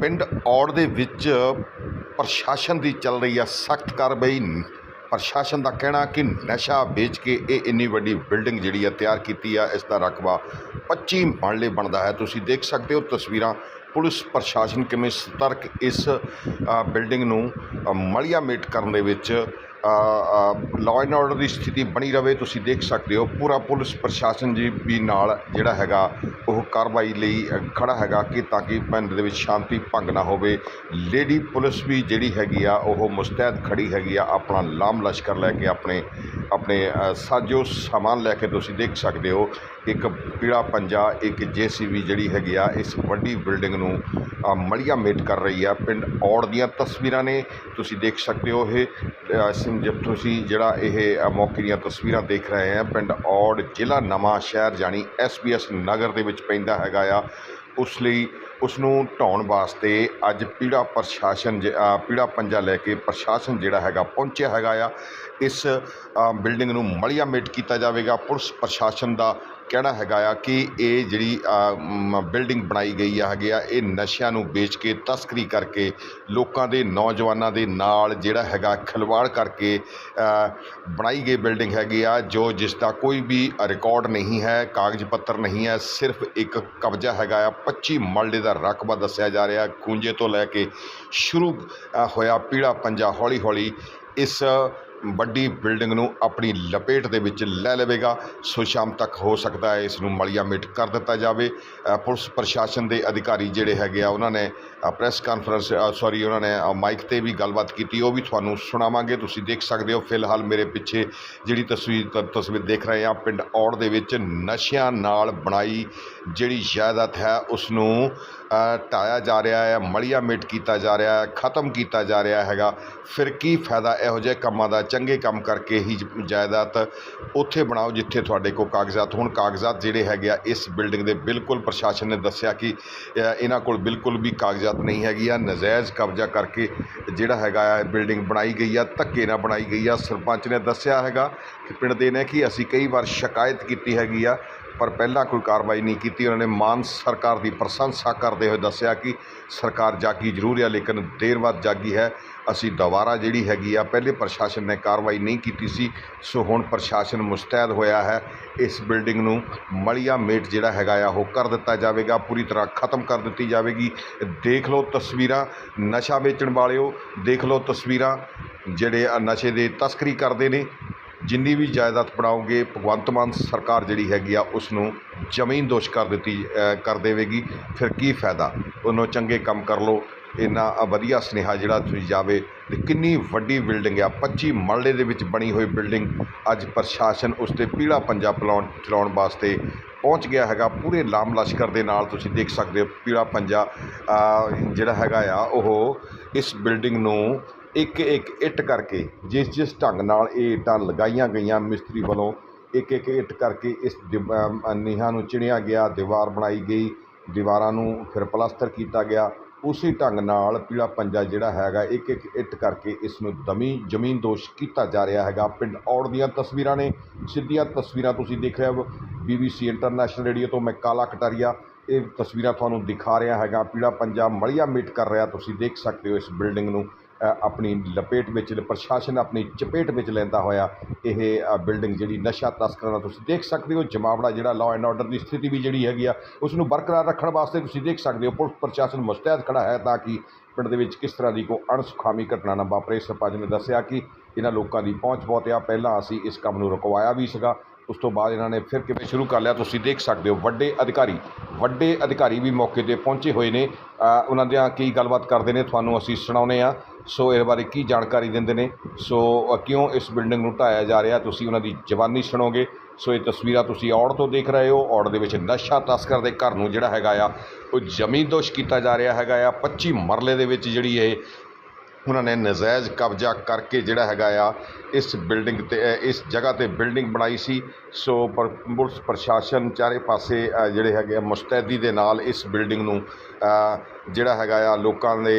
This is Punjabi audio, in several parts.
ਪਿੰਡ ਔੜ ਦੇ ਵਿੱਚ ਪ੍ਰਸ਼ਾਸਨ ਦੀ ਚੱਲ ਰਹੀ ਆ ਸਖਤ ਕਾਰਵਾਈ। ਪ੍ਰਸ਼ਾਸਨ ਦਾ ਕਹਿਣਾ ਕਿ ਨਸ਼ਾ ਵੇਚ ਕੇ ਇਹ ਇੰਨੀ ਵੱਡੀ ਬਿਲਡਿੰਗ ਜਿਹੜੀ ਆ ਤਿਆਰ ਕੀਤੀ ਆ, ਇਸ ਦਾ ਰਕਬਾ 25 ਮਰਲੇ ਬਣਦਾ ਹੈ। ਤੁਸੀਂ ਦੇਖ ਸਕਦੇ ਹੋ ਤਸਵੀਰਾਂ। ਪੁਲਿਸ ਪ੍ਰਸ਼ਾਸਨ ਕਿਵੇਂ ਸਤਰਕ ਇਸ ਬਿਲਡਿੰਗ ਨੂੰ ਮਲੀਆ ਮੇਟ ਕਰਨ ਦੇ ਵਿੱਚ ਲਾਅ ਐਂਡ ਆਰਡਰ ਦੀ ਸਥਿਤੀ ਬਣੀ ਰਵੇ। ਤੁਸੀਂ ਦੇਖ ਸਕਦੇ ਹੋ, ਪੂਰਾ ਪੁਲਿਸ ਪ੍ਰਸ਼ਾਸਨ ਜੀ ਵੀ ਨਾਲ ਜਿਹੜਾ ਹੈਗਾ ਉਹ ਕਾਰਵਾਈ ਲਈ ਅ, ਖੜਾ ਹੈਗਾ ਕਿ ਤਾਂ ਕਿ ਪਿੰਡ ਦੇ ਵਿੱਚ ਸ਼ਾਂਤੀ ਭੰਗ ਨਾ ਹੋਵੇ। ਲੇਡੀ ਪੁਲਿਸ ਵੀ ਜਿਹੜੀ ਹੈਗੀ ਆ ਉਹ ਮੁਸਤੈਦ ਖੜੀ ਹੈਗੀ ਆ ਆਪਣਾ ਲਾਮ ਲਸ਼ਕਰ ਲੈ ਕੇ ਆਪਣੇ ਆਪਣੇ ਸਾਜੋ ਸਮਾਨ ਲੈ ਕੇ ਤੁਸੀਂ ਦੇਖ ਸਕਦੇ ਹੋ। ਇੱਕ ਪੀੜਾ ਪੰਜਾ ਇੱਕ ਜੇਸੀਬੀ ਜਿਹੜੀ ਹੈਗੀ ਆ ਇਸ ਵੱਡੀ ਬਿਲਡਿੰਗ ਨੂੰ ਮਲੀਆ ਮੇਟ ਕਰ ਰਹੀ ਆ। ਪਿੰਡ ਔੜ ਦੀਆਂ ਤਸਵੀਰਾਂ ਨੇ। ਤੁਸੀਂ ਦੇਖ ਸਕਦੇ ਹੋ ਇਹ ਅ, ਸਿਮ- ਤੁਸੀਂ ਜਿਹੜਾ ਇਹ ਮੌਕੇ ਦੀਆਂ ਤਸਵੀਰਾਂ ਦੇਖ ਰਹੇ ਆ ਪਿੰਡ ਔੜ ਜ਼ਿਲ੍ਹਾ ਨਵਾਂ ਸ਼ਹਿਰ ਜਾਣੀ ਐਸਬੀਐਸ ਨਗਰ ਦੇ ਵਿੱਚ ਪੈਂਦਾ ਹੈਗਾ ਆ। ਉਸ ਲਈ ਉਸ ਨੂੰ ਢਾਉਣ ਵਾਸਤੇ ਅੱਜ ਪੀੜਾ ਪ੍ਰਸ਼ਾਸਨ ਜ- ਪੀੜਾ ਪੰਜਾ ਲੈ ਕੇ ਪ੍ਰਸ਼ਾਸਨ ਜਿਹੜਾ ਹੈਗਾ ਪਹੁੰਚਿਆ ਹੈਗਾ ਆ। ਇਸ ਬਿਲਡਿੰਗ ਨੂੰ ਮਲੀਆ ਮੇਟ ਕੀਤਾ ਜਾਵੇਗਾ। ਪੁਲਿਸ ਪ੍ਰਸ਼ਾਸਨ ਦਾ ਕਹਿਣਾ ਹੈਗਾ ਆ ਕਿ ਇਹ ਜਿਹੜੀ ਬਿਲਡਿੰਗ ਬਣਾਈ ਗਈ ਆ, ਹੈਗੀ ਆ, ਇਹ ਨਸ਼ਿਆਂ ਨੂੰ ਵੇਚ ਕੇ ਤਸਕਰੀ ਕਰਕੇ ਲੋਕਾਂ ਦੇ, ਨੌਜਵਾਨਾਂ ਦੇ ਨਾਲ ਜਿਹੜਾ ਹੈਗਾ ਖਿਲਵਾੜ ਕਰਕੇ ਬਣਾਈ ਗਈ ਬਿਲਡਿੰਗ ਹੈਗੀ ਆ, ਜੋ ਜਿਸ ਦਾ ਕੋਈ ਵੀ ਰਿਕਾਰਡ ਨਹੀਂ ਹੈ, ਕਾਗਜ਼ ਪੱਤਰ ਨਹੀਂ ਹੈ, ਸਿਰਫ ਇੱਕ ਕਬਜ਼ਾ ਹੈਗਾ ਆ 25 ਮਰਲੇ ਦਾ ਰਕਬਾ ਦੱਸਿਆ ਜਾ ਰਿਹਾ, ਖੂੰਜੇ ਤੋਂ ਲੈ ਕੇ ਸ਼ੁਰੂ ਹੋਇਆ ਪੀੜਾ ਪੰਜਾ ਹੌਲੀ ਹੌਲੀ ਇਸ ਵੱਡੀ ਬਿਲਡਿੰਗ ਨੂੰ ਆਪਣੀ ਲਪੇਟ ਦੇ ਵਿੱਚ ਲੈ ਲਵੇਗਾ। ਸੋ ਸ਼ਾਮ ਤੱਕ ਹੋ ਸਕਦਾ ਹੈ ਇਸ ਨੂੰ ਮਲੀਆ ਮਿਟ ਕਰ ਦਿੱਤਾ ਜਾਵੇ। ਪੁਲਿਸ ਪ੍ਰਸ਼ਾਸਨ ਦੇ ਅਧਿਕਾਰੀ ਜਿਹੜੇ ਹੈਗੇ ਆ, ਉਹਨਾਂ ਨੇ ਪ੍ਰੈਸ ਕਾਨਫਰੰਸ ਸੌਰੀ, ਉਹਨਾਂ ਨੇ ਮਾਈਕ ਤੇ ਵੀ ਗੱਲਬਾਤ ਕੀਤੀ, ਉਹ ਵੀ ਤੁਹਾਨੂੰ ਸੁਣਾਵਾਂਗੇ। ਤੁਸੀਂ ਦੇਖ ਸਕਦੇ ਹੋ ਫਿਲਹਾਲ ਮੇਰੇ ਪਿੱਛੇ ਜਿਹੜੀ ਤਸਵੀਰ, ਤ- ਤਸਵੀਰ ਦੇਖ ਰਹੇ ਆ ਪਿੰਡ ਔੜ ਦੇ ਵਿੱਚ ਨਸ਼ਿਆਂ ਨਾਲ ਬਣਾਈ ਜਿਹੜੀ ਜਾਇਦਾਦ ਹੈ, ਉਸ ਨੂੰ ਢਾਇਆ ਜਾ ਰਿਹਾ ਹੈ, ਮਲੀਆ ਮਿਟ ਕੀਤਾ ਜਾ ਰਿਹਾ ਹੈ, ਖਤਮ ਕੀਤਾ ਜਾ ਰਿਹਾ ਹੈਗਾ। ਫਿਰ ਕੀ ਫਾਇਦਾ? ਇਹੋ ਜਿਹੇ ਕੰਮਾਂ ਦਾ ਚੰਗੇ ਕੰਮ ਕਰਕੇ ਹੀ ਜਾਇਦਾਦ ਉੱਥੇ ਬਣਾਓ ਜਿੱਥੇ ਤੁਹਾਡੇ ਕੋਲ ਕਾਗਜ਼ਾਤ ਹੋਣ। ਕਾਗਜ਼ਾਤ ਜਿਹੜੇ ਹੈਗੇ ਆ ਇਸ ਬਿਲਡਿੰਗ ਦੇ ਬਿਲਕੁਲ ਪ੍ਰਸ਼ਾਸਨ ਨੇ ਦੱਸਿਆ ਕਿ ਇਹਨਾਂ ਕੋਲ ਬਿਲਕੁਲ ਵੀ ਕਾਗਜ਼ਾਤ ਨਹੀਂ ਹੈਗੀ ਆ। ਨਜਾਇਜ਼ ਕਬਜ਼ਾ ਕਰਕੇ ਜਿਹੜਾ ਹੈਗਾ ਆ ਬਿਲਡਿੰਗ ਬਣਾਈ ਗਈ ਆ, ਧੱਕੇ ਨਾਲ ਬਣਾਈ ਗਈ ਆ। ਸਰਪੰਚ ਨੇ ਦੱਸਿਆ ਹੈਗਾ ਕਿ ਪਿੰਡ ਦੇ ਨੇ ਕਿ ਅਸੀਂ ਕਈ ਵਾਰ ਸ਼ਿਕਾਇਤ ਕੀਤੀ ਹੈਗੀ ਆ ਪਰ ਪਹਿਲਾਂ ਕੋਈ ਕਾਰਵਾਈ ਨਹੀਂ ਕੀਤੀ। ਉਹਨਾਂ ਨੇ ਮਾਨ ਸਰਕਾਰ ਦੀ ਪ੍ਰਸ਼ੰਸਾ ਕਰਦੇ ਹੋਏ ਦੱਸਿਆ ਕਿ ਸਰਕਾਰ ਜਾਗੀ ਜ਼ਰੂਰ ਹੈ, ਲੇਕਿਨ ਦੇਰ ਬਾਅਦ ਜਾਗੀ ਹੈ। ਅਸੀਂ ਦੁਬਾਰਾ ਜਿਹੜੀ ਹੈਗੀ ਆ, ਪਹਿਲੇ ਪ੍ਰਸ਼ਾਸਨ ਨੇ ਕਾਰਵਾਈ ਨਹੀਂ ਕੀਤੀ ਸੀ। ਸੋ ਹੁਣ ਪ੍ਰਸ਼ਾਸਨ ਮੁਸਤੈਦ ਹੋਇਆ ਹੈ। ਇਸ ਬਿਲਡਿੰਗ ਨੂੰ ਮਲੀਆ ਮੇਟ ਜਿਹੜਾ ਹੈਗਾ ਆ, ਉਹ ਕਰ ਦਿੱਤਾ ਜਾਵੇਗਾ। ਪੂਰੀ ਤਰ੍ਹਾਂ ਖਤਮ ਕਰ ਦਿੱਤੀ ਜਾਵੇਗੀ। ਦੇਖ ਲਓ ਤਸਵੀਰਾਂ ਨਸ਼ਾ ਵੇਚਣ ਵਾਲਿਓ, ਦੇਖ ਲਓ ਤਸਵੀਰਾਂ ਜਿਹੜੇ ਆ ਨਸ਼ੇ ਦੇ ਤਸਕਰੀ ਕਰਦੇ ਨੇ। ਜਿੰਨੀ ਵੀ ਜਾਇਦਾਦ ਬਣਾਓਗੇ, ਭਗਵੰਤ ਮਾਨ ਸਰਕਾਰ ਜਿਹੜੀ ਹੈਗੀ ਆ ਉਸ ਨੂੰ ਜ਼ਮੀਨ ਦੋਸ਼ ਕਰ ਦਿੱਤੀ ਕਰ ਦੇਵੇਗੀ। ਫਿਰ ਕੀ ਫਾਇਦਾ? ਉਹਨੂੰ ਚੰਗੇ ਕੰਮ ਕਰ ਲਓ। ਇੰਨਾ ਵਧੀਆ ਸੁਨੇਹਾ ਜਿਹੜਾ ਤੁਸੀਂ ਜਾਵੇ ਤੇ ਕਿੰਨੀ ਵੱਡੀ ਬਿਲਡਿੰਗ ਆ। 25 ਮਰਲੇ ਦੇ ਵਿੱਚ ਬਣੀ ਹੋਈ ਬਿਲਡਿੰਗ ਅੱਜ ਪ੍ਰਸ਼ਾਸਨ ਉਸ ਤੇ ਪੀਲਾ ਪੰਜਾ ਪਲਾਉਣ, ਚਲਾਉਣ ਵਾਸਤੇ ਪਹੁੰਚ ਗਿਆ ਹੈਗਾ। ਪੂਰੇ ਲਾਮ ਲਸ਼ਕਰ ਦੇ ਨਾਲ ਤੁਸੀਂ ਦੇਖ ਸਕਦੇ ਹੋ, ਪੀਲਾ ਪੰਜਾ ਜਿਹੜਾ ਹੈਗਾ ਆ, ਉਹ ਇਸ ਬਿਲਡਿੰਗ ਨੂੰ ਇੱਕ ਇੱਕ ਇੱਟ ਕਰਕੇ, ਜਿਸ ਜਿਸ ਢੰਗ ਨਾਲ ਇਹ ਇੱਟਾਂ ਲਗਾਈਆਂ ਗਈਆਂ ਮਿਸਤਰੀ ਵੱਲੋਂ, ਇੱਕ ਇੱਕ ਇੱਟ ਕਰਕੇ ਇਸ ਦਿਵ- ਨੀਹਾਂ ਨੂੰ ਚਿਣਿਆ ਗਿਆ, ਦੀਵਾਰ ਬਣਾਈ ਗਈ, ਦੀਵਾਰਾਂ ਨੂੰ ਫਿਰ ਪਲਾਸਟਰ ਕੀਤਾ ਗਿਆ। ਉਸੇ ਢੰਗ ਨਾਲ ਪੀਲਾ ਪੰਜਾ ਜਿਹੜਾ ਹੈਗਾ, ਇੱਕ ਇੱਕ ਇੱਟ ਕਰਕੇ ਇਸ ਨੂੰ ਦਮੀ ਜ਼ਮੀਨ ਦੋਸ਼ ਕੀਤਾ ਜਾ ਰਿਹਾ ਹੈਗਾ। ਪਿੰਡ ਔੜ ਦੀਆਂ ਤਸਵੀਰਾਂ ਨੇ, ਸਿੱਧੀਆਂ ਤਸਵੀਰਾਂ ਤੁਸੀਂ ਦੇਖ ਰਹੇ ਹੋ। ਬੀਬੀਸੀ ਇੰਟਰਨੈਸ਼ਨਲ ਰੇਡੀਓ ਤੋਂ ਮੈਂ ਕਾਲਾ ਕਟਾਰੀਆ, ਇਹ ਤਸਵੀਰਾਂ ਤੁਹਾਨੂੰ ਦਿਖਾ ਰਿਹਾ ਹੈਗਾ। ਪੀਲਾ ਪੰਜਾ ਮਲੀਆ ਮੀਟ ਕਰ ਰਿਹਾ, ਤੁਸੀਂ ਦੇਖ ਸਕਦੇ ਹੋ ਇਸ ਬਿਲਡਿੰਗ ਨੂੰ। ਆਪਣੀ ਲਪੇਟ ਵਿੱਚ ਪ੍ਰਸ਼ਾਸਨ ਆਪਣੀ ਚਪੇਟ ਵਿੱਚ ਲੈਂਦਾ ਹੋਇਆ ਇਹ ਬਿਲਡਿੰਗ ਜਿਹੜੀ ਨਸ਼ਾ ਤਸਕਰਾਂ ਦਾ ਤੁਸੀਂ ਦੇਖ ਸਕਦੇ ਹੋ। ਜਮਾਵੜਾ ਜਿਹੜਾ ਲਾਅ ਐਂਡ ਆਰਡਰ ਦੀ ਸਥਿਤੀ ਵੀ ਜਿਹੜੀ ਹੈਗੀ ਆ, ਉਸ ਨੂੰ ਬਰਕਰਾਰ ਰੱਖਣ ਵਾਸਤੇ ਤੁਸੀਂ ਦੇਖ ਸਕਦੇ ਹੋ। ਪੁਲਿਸ ਪ੍ਰਸ਼ਾਸਨ ਮੁਸਤੈਦ ਖੜਾ ਹੈ ਤਾਂ ਕਿ ਪਿੰਡ ਦੇ ਵਿੱਚ ਕਿਸ ਤਰ੍ਹਾਂ ਦੀ ਕੋਈ ਅਣਸੁਖਾਮੀ ਘਟਨਾ ਨਾ ਵਾਪਰੇ। ਸਰਪੰਚ ਨੇ ਦੱਸਿਆ ਕਿ ਇਹਨਾਂ ਲੋਕਾਂ ਦੀ ਪਹੁੰਚ ਬਹੁਤ ਆ। ਪਹਿਲਾਂ ਅਸੀਂ ਇਸ ਕੰਮ ਨੂੰ ਰੁਕਵਾਇਆ ਵੀ ਸੀਗਾ। ਉਸ ਤੋਂ ਬਾਅਦ ਇਹਨਾਂ ਨੇ ਫਿਰ ਕਿਵੇਂ ਸ਼ੁਰੂ ਕਰ ਲਿਆ, ਤੁਸੀਂ ਦੇਖ ਸਕਦੇ ਹੋ, ਵੱਡੇ ਅਧਿਕਾਰੀ ਵੱਡੇ ਅਧਿਕਾਰੀ ਵੀ ਮੌਕੇ ਤੇ ਪਹੁੰਚੇ ਹੋਏ ਨੇ। ਉਹਨਾਂ ਦੀਆਂ ਕੀ ਗੱਲਬਾਤ ਕਰਦੇ ਨੇ, ਤੁਹਾਨੂੰ ਅਸੀਂ ਸੁਣਾਉਂਦੇ ਆ ਸੋ ਇਸ ਬਾਰੇ ਕੀ ਜਾਣਕਾਰੀ ਦਿੰਦੇ ਨੇ? ਸੋ ਕਿਉਂ ਇਸ ਬਿਲਡਿੰਗ ਨੂੰ ਢਾਇਆ ਜਾ ਰਿਹਾ? ਤੁਸੀਂ ਉਹਨਾਂ ਦੀ ਜ਼ਬਾਨੀ ਸੁਣੋਗੇ। ਸੋ ਇਹ ਤਸਵੀਰਾਂ ਤੁਸੀਂ ਔੜ ਤੋਂ ਦੇਖ ਰਹੇ ਹੋ। ਔੜ ਦੇ ਵਿੱਚ ਨਸ਼ਾ ਤਸਕਰ ਦੇ ਘਰ ਨੂੰ ਜਿਹੜਾ ਹੈਗਾ ਆ, ਉਹ ਜ਼ਮੀਨ ਦੋਸ਼ ਕੀਤਾ ਜਾ ਰਿਹਾ ਹੈਗਾ ਆ। 25 ਮਰਲੇ ਦੇ ਵਿੱਚ ਜਿਹੜੀ ਇਹ ਉਹਨਾਂ ਨੇ ਨਜਾਇਜ਼ ਕਬਜ਼ਾ ਕਰਕੇ ਜਿਹੜਾ ਹੈਗਾ ਆ, ਇਸ ਬਿਲਡਿੰਗ ਤੇ ਇਸ ਜਗ੍ਹਾ ਤੇ ਬਿਲਡਿੰਗ ਬਣਾਈ ਸੀ। ਸੋ ਪਰ ਪੁਲਿਸ ਪ੍ਰਸ਼ਾਸਨ ਚਾਰੇ ਪਾਸੇ ਜਿਹੜੇ ਹੈਗੇ ਆ, ਮੁਸਤੈਦੀ ਦੇ ਨਾਲ ਇਸ ਬਿਲਡਿੰਗ ਨੂੰ ਜਿਹੜਾ ਹੈਗਾ ਆ ਲੋਕਾਂ ਦੇ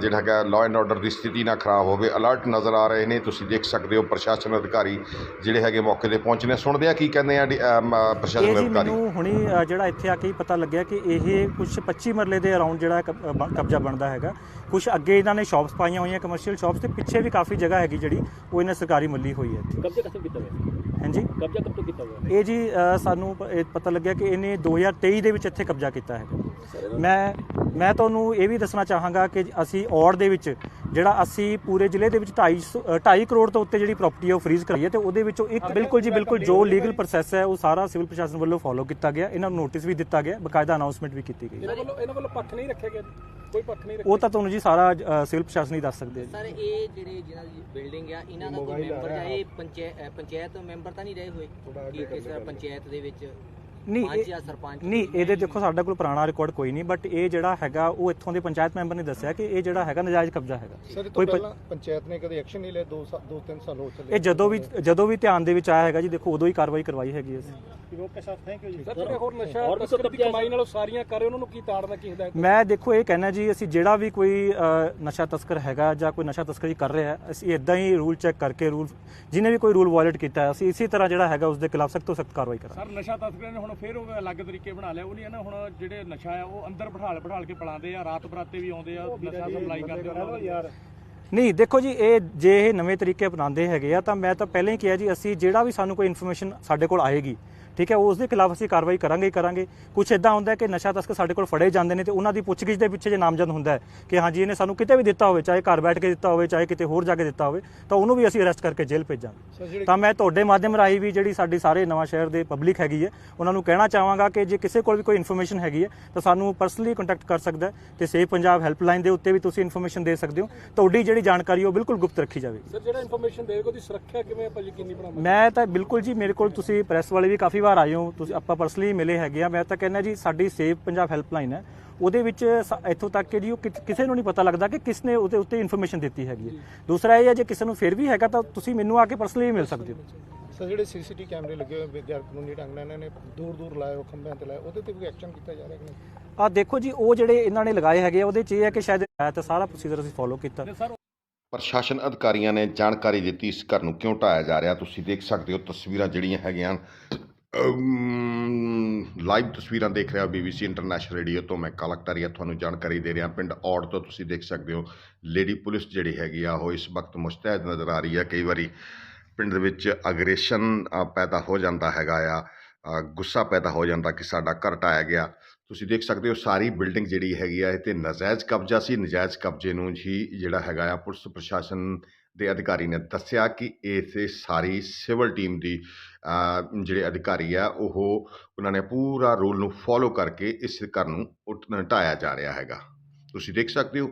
ਜਿਹੜਾ ਹੈਗਾ ਲਾਅ ਐਂਡ ਆਰਡਰ ਦੀ ਸਥਿਤੀ ਨਾ ਖਰਾਬ ਹੋਵੇ। ਅਲਰਟ ਨਜ਼ਰ ਆ ਰਹੇ ਨੇ ਤੁਸੀਂ ਦੇਖ ਸਕਦੇ ਹੋ ਪ੍ਰਸ਼ਾਸਨ ਅਧਿਕਾਰੀ ਜਿਹੜੇ ਹੈਗੇ ਮੌਕੇ ਤੇ ਪਹੁੰਚੇ ਨੇ। ਸੁਣਦੇ ਆ ਕੀ ਕਹਿੰਦੇ ਆ ਪ੍ਰਸ਼ਾਸਨ ਇਹ ਜੀ ਅਧਿਕਾਰੀ। ਮੈਨੂੰ ਹੁਣੀ ਜਿਹੜਾ ਇੱਥੇ ਆ ਕੇ ਹੀ ਪਤਾ ਲੱਗਿਆ ਕਿ ਇਹ ਕੁਝ 25 ਮਰਲੇ ਦੇ ਅਰਾਊਂਡ ਜਿਹੜਾ ਕਬਜ਼ਾ ਬਣਦਾ ਹੈਗਾ। ਕੁਝ ਅੱਗੇ ਇਹਨਾਂ ਨੇ ਸ਼ਾਪਸ ਪਾਈਆਂ ਹੋਈਆਂ ਕਮਰਸ਼ੀਅਲ ਸ਼ਾਪਸ ਤੇ ਪਿੱਛੇ ਵੀ ਕਾਫੀ ਜਗ੍ਹਾ ਹੈਗੀ ਜਿਹੜੀ ਉਹ ਇਹਨਾਂ ਸਰਕਾਰੀ ਮੱਲੀ ਹੋਈ ਹੈ ਇੱਥੇ। ਕਬਜ਼ਾ ਕਦੋਂ ਕੀਤਾ ਹੋਇਆ? ਹਾਂਜੀ? ਕਬਜ਼ਾ ਕਦੋਂ ਤੋਂ ਕੀਤਾ ਹੋਇਆ? ਇਹ ਜੀ ਸਾਨੂੰ ਪਤਾ ਲੱਗਿਆ ਕਿ ਇਹਨੇ 2023 ਦੇ ਵਿੱਚ ਇੱਥੇ ਕਬਜ਼ਾ ਕੀਤਾ ਹੈਗਾ। ਮੈਂ ਮੈਂ ਤੁਹਾਨੂੰ ਇਹ ਵੀ ਦੱਸਣਾ ਚਾਹਾਂਗਾ ਕਿ ਅਸੀਂ ਔੜ ਦੇ ਵਿੱਚ ਜਿਹੜਾ ਅਸੀਂ ਪੂਰੇ ਜ਼ਿਲ੍ਹੇ ਦੇ ਵਿੱਚ 2.5 2.5 ਕਰੋੜ ਤੋਂ ਉੱਤੇ ਜਿਹੜੀ ਪ੍ਰਾਪਰਟੀ ਉਹ ਫ੍ਰੀਜ਼ ਕਰਾਈ ਹੈ ਤੇ ਉਹਦੇ ਵਿੱਚੋਂ ਇੱਕ ਬਿਲਕੁਲ ਜੀ ਬਿਲਕੁਲ ਜੋ ਲੀਗਲ ਪ੍ਰੋਸੈਸ ਹੈ ਉਹ ਸਾਰਾ ਸਿਵਲ ਪ੍ਰਸ਼ਾਸਨ ਵੱਲੋਂ ਫੋਲੋ ਕੀਤਾ ਗਿਆ ਇਹਨਾਂ ਨੂੰ ਨੋਟਿਸ ਵੀ ਦਿੱਤਾ ਗਿਆ ਬਕਾਇਦਾ ਅਨਾਉਂਸਮੈਂਟ ਵੀ ਕੀਤੀ ਗਈ ਇਹਨਾਂ ਵੱਲੋਂ ਇਹਨਾਂ ਵੱਲੋਂ ਪੱਖ ਨਹੀਂ ਰੱਖਿਆ ਗਿਆ ਕੋਈ ਪੱਖ ਨਹੀਂ ਉਹ ਤਾਂ ਤੁਹਾਨੂੰ ਜੀ ਸਾਰਾ ਸਿਵਲ ਪ੍ਰਸ਼ਾਸਨ ਹੀ ਦੱਸ ਸਕਦੇ ਆ ਜੀ। ਸਰ ਇਹ ਜਿਹੜੇ ਜਿਹਨਾਂ ਦੀ ਬਿਲਡਿੰਗ ਆ ਇਹਨਾਂ ਦਾ ਕੋਈ ਮੈਂਬਰ ਜਾਂ ਇਹ ਪੰਚਾਇਤ ਪੰਚਾਇਤ ਮੈਂਬਰ ਤਾਂ ਨਹੀਂ ਰਹੇ ਹੋਏ? ਕਿ ਕਿਸੇ ਪੰਚਾਇਤ ਦੇ ਵਿੱਚ ਨਹੀਂ ਇਹ- ਜਾਂ ਸਰਪੰਚ ਨਹੀਂ ਇਹਦੇ ਦੇਖੋ ਸਾਡਾ ਕੋਲ ਪੁਰਾਣਾ ਰਿਕਾਰਡ ਕੋਈ ਨਹੀਂ ਬਟ ਇਹ ਜਿਹੜਾ ਹੈਗਾ ਉਹ ਇੱਥੋਂ ਦੇ ਪੰਚਾਇਤ ਮੈਂਬਰ ਨੇ ਦੱਸਿਆ ਕਿ ਇਹ ਜਿਹੜਾ ਹੈਗਾ ਨਜਾਇਜ਼ ਕਬਜ਼ਾ ਹੈਗਾ। ਸਰ ਇਹ ਕੋਈ ਤੋਂ ਪ- ਪਹਿਲਾਂ ਪੰਚਾਇਤ ਨੇ ਕਦੇ ਐਕਸ਼ਨ ਨਹੀਂ ਲਿਆ 2 2 3 ਸਾਲ ਹੋ ਚੱਲੇ ਇਹ ਜਦੋਂ ਵੀ ਜਦੋਂ ਵੀ ਧਿਆਨ ਦੇ ਵਿੱਚ ਆਇਆ ਹੈਗਾ ਜੀ ਦੇਖੋ ਉਦੋਂ ਹੀ ਕਾਰਵਾਈ ਕਰਵਾਈ ਹੈਗੀ ਅਸੀਂ ਓਕੇ ਸਰ ਥੈਂਕ ਯੂ ਜੀ। ਸਰ ਜਿਹੜੇ ਹੋਰ ਨਸ਼ਾ ਤਸਕਰ ਦੀ ਕਮਾਈ ਨਾਲੋਂ ਸਾਰੀਆਂ ਕਰ ਰਹੇ ਉਹਨਾਂ ਨੂੰ ਕੀ ਤਾੜਨਾ ਕੀ ਹਦਾਇਤ? ਮੈਂ ਦੇਖੋ ਇਹ ਕਹਿਣਾ ਜੀ ਅਸੀਂ ਜਿਹੜਾ ਵੀ ਕੋਈ ਅ, ਨਸ਼ਾ ਤਸਕਰ ਹੈਗਾ ਜਾਂ ਕੋਈ ਨਸ਼ਾ ਤਸਕਰੀ ਕਰ ਰਿਹਾ ਹੈ ਅਸੀਂ ਇਦਾਂ ਹੀ ਰੂਲ ਚੈੱਕ ਕਰਕੇ ਰੂਲ ਜਿਹਨੇ ਵੀ ਕੋਈ ਰੂਲ ਵਾਇਲੇਟ ਕੀਤਾ ਹੈ ਅਸੀਂ ਇਸੇ ਤਰ੍ਹਾਂ ਜਿਹੜਾ ਹੈਗਾ ਉਸ ਦੇ ਖਿਲਾਫ ਸਖਤ ਤੋਂ ਸਖਤ ਕਾਰਵਾਈ ਕਰਾਂਗੇ। ਸਰ ਨਸ਼ਾ ਤਸਕਰਾਂ ਨੇ ਹੁਣ ਫੇਰ ਉਹ ਅਲੱਗ ਤਰੀਕੇ ਬਣਾ ਲਿਆ। ਉਹ ਨਹੀਂ ਹੈ ਨਾ ਹੁਣ ਜਿਹੜੇ ਨਸ਼ਾ ਆ ਉਹ ਅੰਦਰ ਬਿਠਾਲ ਬਿਠਾਲ ਕੇ ਪਲਾਉਂਦੇ ਆ ਰਾਤ ਬਰਾਤੇ ਵੀ ਆਉਂਦੇ ਆ ਨਸ਼ਾ ਸਪਲਾਈ ਕਰਦੇ ਉਹਨਾਂ ਯਾਰ। ਨਹੀਂ ਦੇਖੋ ਜੀ ਇਹ ਜੇ ਇਹ ਨਵੇਂ ਤਰੀਕੇ ਅਪਣਾਉਂਦੇ ਹੈਗੇ ਆ ਤਾਂ ਮੈਂ ਤਾਂ ਪਹਿਲਾਂ ਹੀ ਕਿਹਾ ਜੀ ਅਸੀਂ ਜਿਹੜਾ ਵੀ ਸਾਨੂੰ ਕੋਈ ਇਨਫੋਰਮੇਸ਼ਨ ਸਾਡੇ ਕੋਲ ਆਏਗੀ ਠੀਕ ਹੈ ਉਸ ਦੇ ਖਿਲਾਫ ਅਸੀਂ ਕਾਰਵਾਈ ਕਰਾਂਗੇ ਹੀ ਕਰਾਂਗੇ। ਕੁਝ ਇਦਾਂ ਹੁੰਦਾ ਹੈ ਕਿ ਨਸ਼ਾ ਤਸਕਰ ਸਾਡੇ ਕੋਲ ਫੜੇ ਜਾਂਦੇ ਨੇ ਤੇ ਉਹਨਾਂ ਦੀ ਪੁੱਛਗਿੱਛ ਦੇ ਪਿੱਛੇ ਜੇ ਨਾਮਜ਼ਦ ਹੁੰਦਾ ਹੈ ਕਿ ਹਾਂਜੀ ਇਹਨੇ ਸਾਨੂੰ ਕਿਤੇ ਵੀ ਦਿੱਤਾ ਹੋਵੇ ਚਾਹੇ ਘਰ ਬੈਠ ਕੇ ਦਿੱਤਾ ਹੋਵੇ ਚਾਹੇ ਕਿਤੇ ਹੋਰ ਜਾ ਕੇ ਦਿੱਤਾ ਹੋਵੇ ਤਾਂ ਉਹਨੂੰ ਵੀ ਅਸੀਂ ਅਰੈਸਟ ਕਰਕੇ ਜੇਲ੍ਹ ਭੇਜਾਂਗੇ। ਤਾਂ ਮੈਂ ਤੁਹਾਡੇ ਮਾਧਿਅਮ ਰਾਹੀਂ ਵੀ ਜਿਹੜੀ ਸਾਡੀ ਸਾਰੇ ਨਵਾਂ ਸ਼ਹਿਰ ਦੇ ਪਬਲਿਕ ਹੈਗੀ ਹੈ ਉਹਨਾਂ ਨੂੰ ਕਹਿਣਾ ਚਾਹਾਂਗਾ ਕਿ ਜੇ ਕਿਸੇ ਕੋਲ ਵੀ ਕੋਈ ਇਨਫੋਰਮੇਸ਼ਨ ਹੈਗੀ ਹੈ ਤਾਂ ਸਾਨੂੰ ਪਰਸਨਲੀ ਕੰਟੈਕਟ ਕਰ ਸਕਦਾ ਤੇ ਸੇਵ ਪੰਜਾਬ ਹੈਲਪਲਾਈਨ ਦੇ ਉੱਤੇ ਵੀ ਤੁਸੀਂ ਇਨਫੋਰਮੇਸ਼ਨ ਦੇ ਸਕਦੇ ਹੋ। ਤੁਹਾਡੀ ਜਿਹੜੀ ਜਾਣਕਾਰੀ ਉਹ ਬਿਲਕੁਲ ਗੁਪਤ ਰੱਖੀ ਜਾਵੇਗੀ। ਸਰ ਜਿਹੜਾ ਇਨਫੋਰਮੇਸ਼ਨ ਦੇਵੇਗਾ ਉਹਦੀ ਸੁਰੱਖਿਆ ਕਿਵੇਂ ਆਪਾਂ ਯਕੀਨੀ ਬਣਾਵਾਂਗੇ? ਮੈਂ ਤਾਂ ਬਿਲਕੁਲ ਜੀ ਮੇਰੇ ਕੋਲ ਤੁਸੀਂ ਪ੍ਰੈਸ ਵਾਲੇ ਵੀ ਕਾਫੀ ਵਾਰ ਆਏ ਹੋ ਤੁਸੀਂ ਆਪਾਂ ਪਰਸਨਲੀ ਮਿਲੇ ਹੈਗੇ ਆ। ਮੈਂ ਤਾਂ ਕਹਿੰਦਾ ਜੀ ਸਾਡੀ ਸੇਵ ਪੰਜਾਬ ਹੈਲਪਲਾਈਨ ਹੈ। ਉਹਦੇ ਵਿੱਚ ਇੱਥੋਂ ਤੱਕ ਕਿ ਜੀ ਉਹ ਕਿਸੇ ਨੂੰ ਨਹੀਂ ਪਤਾ ਲੱਗਦਾ ਕਿ ਕਿਸ ਨੇ ਉਹਦੇ ਉੱਤੇ ਇਨਫੋਰਮੇਸ਼ਨ ਦਿੱਤੀ ਹੈਗੀ ਹੈ। ਦੂਸਰਾ ਇਹ ਹੈ ਜੇ ਕਿਸੇ ਨੂੰ ਫਿਰ ਵੀ ਹੈਗਾ ਤਾਂ ਤੁਸੀਂ ਮੈਨੂੰ ਆ ਕੇ ਪਰਸਨਲੀ ਮਿਲ ਸਕਦੇ ਹੋ। ਸਰ ਜਿਹੜੇ ਸੀਸੀਟੀ ਕੈਮਰੇ ਲੱਗੇ ਹੋਏ ਗੈਰ ਕਾਨੂੰਨੀ ਢੰਗ ਨਾਲ ਇਹਨਾਂ ਨੇ ਦੂਰ ਦੂਰ ਲਾਏ ਖੰਭਿਆਂ ਤੇ ਲਾਏ ਉਹਦੇ ਤੇ ਕੋਈ ਐਕਸ਼ਨ ਕੀਤਾ ਜਾ ਰਿਹਾ ਕਿ ਨਹੀਂ? ਆ ਦੇਖੋ ਜੀ ਉਹ ਜਿਹੜੇ ਇਹਨਾਂ ਨੇ ਲਗਾਏ ਹੈਗੇ ਆ ਉਹਦੇ ਚ ਇਹ ਹੈ ਕਿ ਸ਼ਾਇਦ ਹੈ ਤਾਂ ਸਾਰਾ ਪ੍ਰੋਸੀਜਰ ਅਸੀਂ ਫੋਲੋ ਕੀਤਾ। ਪ੍ਰਸ਼ਾਸਨ ਅਧਿਕਾਰੀਆਂ ਨੇ ਜਾਣਕਾਰੀ ਦਿੱਤੀ ਇਸ ਘਰ ਨੂੰ ਕਿਉਂ ਢਾਇਆ ਜਾ ਰਿਹਾ ਤੁਸੀਂ ਦੇਖ ਸਕਦੇ ਹੋ ਤਸਵੀਰਾਂ ਜਿਹੜੀਆਂ ਹੈਗੀਆਂ ਲਾਈਵ ਤਸਵੀਰਾਂ ਦੇਖ ਰਿਹਾ ਬੀਬੀਸੀ ਇੰਟਰਨੈਸ਼ਨਲ ਰੇਡੀਓ ਤੋਂ ਮੈਂ ਕਾਲਾ ਕਟਾਰੀਆ ਤੁਹਾਨੂੰ ਜਾਣਕਾਰੀ ਦੇ ਰਿਹਾ। ਪਿੰਡ ਔੜ ਤੋਂ ਤੁਸੀਂ ਦੇਖ ਸਕਦੇ ਹੋ, ਲੇਡੀ ਪੁਲਿਸ ਜਿਹੜੀ ਹੈਗੀ ਆ, ਉਹ ਇਸ ਵਕਤ ਮੁਸ਼ਤੈਦ ਨਜ਼ਰ ਆ ਰਹੀ ਹੈ। ਕਈ ਵਾਰੀ ਪਿੰਡ ਦੇ ਵਿੱਚ ਅਗਰੇਸ਼ਨ ਪੈਦਾ ਹੋ ਜਾਂਦਾ ਹੈਗਾ ਆ ਗੁੱਸਾ ਪੈਦਾ ਹੋ ਜਾਂਦਾ ਕਿ ਸਾਡਾ ਘਰ ਢਾਇਆ ਗਿਆ। ਤੁਸੀਂ ਦੇਖ ਸਕਦੇ ਹੋ, ਸਾਰੀ ਬਿਲਡਿੰਗ ਜਿਹੜੀ ਹੈਗੀ ਆ ਇਹ ਤੇ ਨਜਾਇਜ਼ ਕਬਜ਼ਾ ਸੀ। ਨਜਾਇਜ਼ ਕਬਜ਼ੇ ਨੂੰ ਹੀ ਜਿਹੜਾ ਹੈਗਾ ਆ, ਪੁਲਿਸ ਪ੍ਰਸ਼ਾਸਨ ਦੇ ਅਧਿਕਾਰੀ ਨੇ ਦੱਸਿਆ ਕਿ ਇਸ ਸਾਰੀ ਸਿਵਲ ਟੀਮ ਦੀ ਜਿਹੜੇ ਅਧਿਕਾਰੀ ਆ, ਉਹ ਉਹਨਾਂ ਨੇ ਪੂਰਾ ਰੂਲ ਨੂੰ ਫੋਲੋ ਕਰਕੇ ਇਸ ਘਰ ਨੂੰ ਉੱਟ- ਢਾਇਆ ਜਾ ਰਿਹਾ ਹੈਗਾ। ਤੁਸੀਂ ਦੇਖ ਸਕਦੇ ਹੋ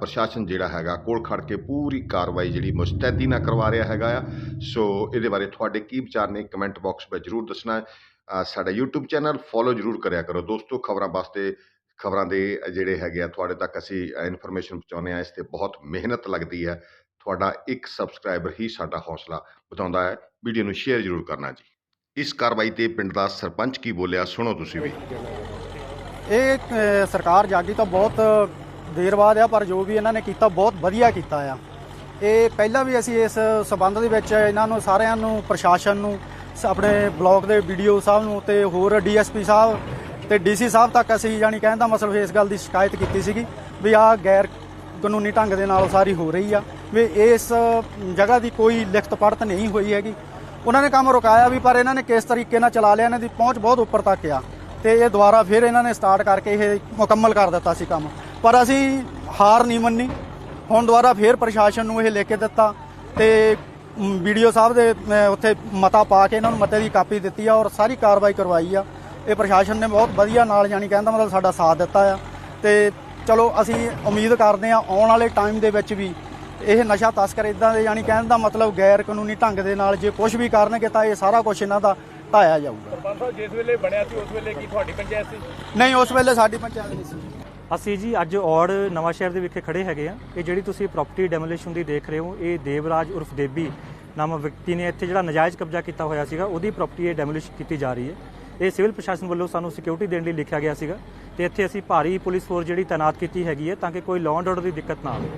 ਪ੍ਰਸ਼ਾਸਨ ਜਿਹੜਾ ਹੈਗਾ ਕੋਲ ਖੜ ਕੇ ਪੂਰੀ ਕਾਰਵਾਈ ਜਿਹੜੀ ਮੁਸਤੈਦੀ ਨਾਲ ਕਰਵਾ ਰਿਹਾ ਹੈਗਾ ਆ। ਸੋ ਇਹਦੇ ਬਾਰੇ ਤੁਹਾਡੇ ਕੀ ਵਿਚਾਰ ਨੇ, ਕਮੈਂਟ ਬਾਕਸ ਵਿੱਚ ਜਰੂਰ ਦੱਸਣਾ। ਸਾਡਾ YouTube ਚੈਨਲ ਫੋਲੋ ਜਰੂਰ ਕਰਿਆ ਕਰੋ। ਦੋਸਤੋ, ਖਬਰਾਂ ਵਾਸਤੇ, ਖਬਰਾਂ ਦੇ ਜਿਹੜੇ ਹੈਗੇ ਆ, ਤੁਹਾਡੇ ਤੱਕ ਅਸੀਂ ਇਨਫੋਰਮੇਸ਼ਨ ਪਹੁੰਚਾਉਂਦੇ ਆ ਇਸ ਤੇ ਬਹੁਤ ਮਿਹਨਤ ਲੱਗਦੀ ਹੈ। ਤੁਹਾਡਾ ਇੱਕ ਸਬਸਕ੍ਰਾਈਬਰ ਹੀ ਸਾਡਾ ਹੌਸਲਾ ਵਧਾਉਂਦਾ ਹੈ। ਵੀਡੀਓ ਨੂੰ ਸ਼ੇਅਰ ਜਰੂਰ ਕਰਨਾ ਜੀ। ਇਸ ਕਾਰਵਾਈ ਤੇ ਪਿੰਡ ਦਾ ਸਰਪੰਚ ਕੀ ਬੋਲਿਆ, ਸੁਣੋ ਤੁਸੀਂ ਵੀ। ਇਹ ਸਰਕਾਰ ਜਾਗੀ ਤਾਂ ਬਹੁਤ ਦੇਰ ਬਾਅਦ ਆ, ਪਰ ਜੋ ਵੀ ਇਹਨਾਂ ਨੇ ਕੀਤਾ, ਬਹੁਤ ਵਧੀਆ ਕੀਤਾ ਆ। ਇਹ ਪਹਿਲਾਂ ਵੀ ਅਸੀਂ ਇਸ ਸਬੰਧ ਦੇ ਵਿੱਚ ਇਹਨਾਂ ਨੂੰ ਸਾਰਿਆਂ ਨੂੰ, ਪ੍ਰਸ਼ਾਸਨ ਨੂੰ ਆਪਣੇ ਬਲਾਕ ਦੇ ਵੀਡੀਓ ਸਾਹਿਬ ਨੂੰ ਤੇ ਹੋਰ ਡੀਐਸਪੀ ਸਾਹਿਬ ਤੇ ਡੀਸੀ ਸਾਹਿਬ ਤੱਕ ਅਸੀਂ ਜਾਨੀ ਕਹਿਣ ਦਾ ਮਤਲਬ ਇਸ ਗੱਲ ਦੀ ਸ਼ਿਕਾਇਤ ਕੀਤੀ ਸੀਗੀ ਵੀ ਆ ਗੈਰ ਕਾਨੂੰਨੀ ਢੰਗ ਦੇ ਨਾਲ ਸਾਰੀ ਹੋ ਰਹੀ ਆ, ਵੀ ਇਸ ਜਗ੍ਹਾ ਦੀ ਕੋਈ ਲਿਖਤ ਪੜਤ ਨਹੀਂ ਹੋਈ ਹੈਗੀ। ਉਹਨਾਂ ਨੇ ਕੰਮ ਰੁਕਾਇਆ ਵੀ, ਪਰ ਇਹਨਾਂ ਨੇ ਕਿਸ ਤਰੀਕੇ ਨਾਲ ਚਲਾ ਲਿਆ, ਇਹਨਾਂ ਦੀ ਪਹੁੰਚ ਬਹੁਤ ਉੱਪਰ ਤੱਕ ਆ। ਤੇ ਇਹ ਦੁਬਾਰਾ ਫਿਰ ਇਹਨਾਂ ਨੇ ਸਟਾਰਟ ਕਰਕੇ ਇਹ ਮੁਕੰਮਲ ਕਰ ਦਿੱਤਾ ਸੀ ਕੰਮ। ਪਰ ਅਸੀਂ ਹਾਰ ਨਹੀਂ ਮੰਨੀ। ਹੁਣ ਦੁਬਾਰਾ ਫਿਰ ਪ੍ਰਸ਼ਾਸਨ ਨੂੰ ਇਹ ਲੈ ਕੇ ਦਿੱਤਾ ਤੇ ਵੀਡੀਓ ਸਾਹਿਬ ਦੇ ਉੱਥੇ ਮਤਾ ਪਾ ਕੇ ਇਹਨਾਂ ਨੂੰ ਮਤੇ ਦੀ ਕਾਪੀ ਦਿੱਤੀ ਆ ਔਰ ਸਾਰੀ ਕਾਰਵਾਈ ਕਰਵਾਈ ਆ। ਇਹ ਪ੍ਰਸ਼ਾਸਨ ਨੇ ਬਹੁਤ ਵਧੀਆ ਨਾਲ ਜਾਨੀ ਕਹਿੰਦਾ ਮਤਲਬ ਸਾਡਾ ਸਾਥ ਦਿੱਤਾ ਆ। ਤੇ ਚਲੋ ਅਸੀਂ ਉਮੀਦ ਕਰਦੇ ਆ ਆਉਣ ਵਾਲੇ ਟਾਈਮ ਦੇ ਵਿੱਚ ਵੀ ਇਹ ਨਸ਼ਾ ਤਸਕਰ ਇਦਾਂ ਦੇ ਜਾਨੀ ਕਹਿਣ ਦਾ ਮਤਲਬ ਗੈਰ ਕਾਨੂੰਨੀ ਢੰਗ ਦੇ ਨਾਲ ਜੇ ਕੁਝ ਵੀ ਕਰਨਗੇ ਤਾਂ ਇਹ ਸਾਰਾ ਕੁਝ ਇਹਨਾਂ ਦਾ ਢਾਇਆ ਜਾਊਗਾ। ਸਰਪੰਚ ਸਾਹਿਬ ਜਿਸ ਵੇਲੇ ਬਣਿਆ ਸੀ ਉਸ ਵੇਲੇ ਕੀ ਤੁਹਾਡੀ ਪੰਚਾਇਤ ਸੀ? ਨਹੀਂ ਉਸ ਵੇਲੇ ਸਾਡੀ ਪੰਚਾਇਤ ਨਹੀਂ ਸੀ। ਅਸੀਂ ਜੀ ਅੱਜ ਔੜ ਨਵਾਂ ਸ਼ਹਿਰ ਦੇ ਵਿਖੇ ਖੜੇ ਹੈਗੇ ਆ ਇਹ ਜਿਹੜੀ ਤੁਸੀਂ ਪ੍ਰਾਪਰਟੀ ਡੈਮੋਲੀਸ਼ਨ ਦੀ ਦੇਖ ਰਹੇ ਹੋ ਇਹ ਦੇਵਰਾਜ ਉਰਫ ਦੇਬੀ ਨਾਮਕ ਵਿਅਕਤੀ ਨੇ ਇੱਥੇ ਜਿਹੜਾ ਨਜਾਇਜ਼ ਕਬਜ਼ਾ ਕੀਤਾ ਹੋਇਆ ਸੀਗਾ ਉਹਦੀ ਪ੍ਰਾਪਰਟੀ ਇਹ ਡੈਮੋਲਿਸ਼ ਕੀਤੀ ਜਾ ਰਹੀ ਹੈ। ਇਹ ਸਿਵਲ ਪ੍ਰਸ਼ਾਸਨ ਵੱਲੋਂ ਸਾਨੂੰ ਸਿਕਿਉਰਿਟੀ ਦੇਣ ਲਈ ਲਿਖਿਆ ਗਿਆ ਸੀਗਾ। ਤੇ ਇੱਥੇ ਅਸੀਂ ਭਾਰੀ ਪੁਲਿਸ ਫੋਰਸ ਜਿਹੜੀ ਤਾਇਨਾਤ ਕੀਤੀ ਹੈਗੀ ਹੈ ਤਾਂ ਕਿ ਕੋਈ ਲਾਅ ਐਂਡ ਆਰਡਰ ਦੀ ਦਿੱਕਤ ਨਾ ਆਵੇ।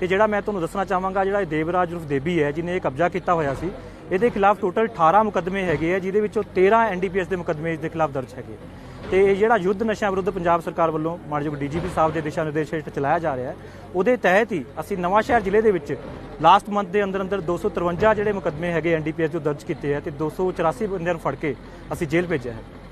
ਤੇ ਜਿਹੜਾ ਮੈਂ ਤੁਹਾਨੂੰ ਦੱਸਣਾ ਚਾਹਾਂਗਾ, ਜਿਹੜਾ ਇਹ ਦੇਵਰਾਜ ਉਰਫ ਦੇਬੀ ਹੈ, ਜਿਹਨੇ ਇਹ ਕਬਜ਼ਾ ਕੀਤਾ ਹੋਇਆ ਸੀ, ਇਹਦੇ ਖਿਲਾਫ ਟੋਟਲ 18 ਮੁਕੱਦਮੇ ਹੈਗੇ ਆ, ਜਿਹਦੇ ਵਿੱਚੋਂ 13 ਐਨਡੀਪੀਐਸ ਦੇ ਮੁਕੱਦਮੇ ਇਸ ਦੇ ਖਿਲਾਫ ਦਰਜ ਹੈਗੇ ਤੇ ਇਹ ਜਿਹੜਾ ਯੁੱਧ ਨਸ਼ਿਆਂ ਵਿਰੁੱਧ ਪੰਜਾਬ ਸਰਕਾਰ ਵੱਲੋਂ ਮਾਨਯੋਗ ਡੀਜੀਪੀ ਸਾਹਿਬ ਦੇ ਦਿਸ਼ਾ ਨਿਰਦੇਸ਼ ਹੇਠ ਚਲਾਇਆ ਜਾ ਰਿਹਾ ਹੈ, ਉਹਦੇ ਤਹਿਤ ਹੀ ਅਸੀਂ ਨਵਾਂ ਸ਼ਹਿਰ ਜ਼ਿਲ੍ਹੇ ਦੇ ਵਿੱਚ ਲਾਸਟ ਮੰਥ ਦੇ ਅੰਦਰ ਅੰਦਰ 253 ਜਿਹੜੇ ਮੁਕੱਦਮੇ ਹੈਗੇ ਐਨਡੀਪੀਐਸ ਜੋ ਦਰਜ ਕੀਤੇ ਆ, ਤੇ 284 ਬੰਦਿਆਂ ਨੂੰ ਫੜ ਕੇ ਅਸੀਂ ਜੇਲ੍ਹ ਭੇਜਿਆ ਹੈ।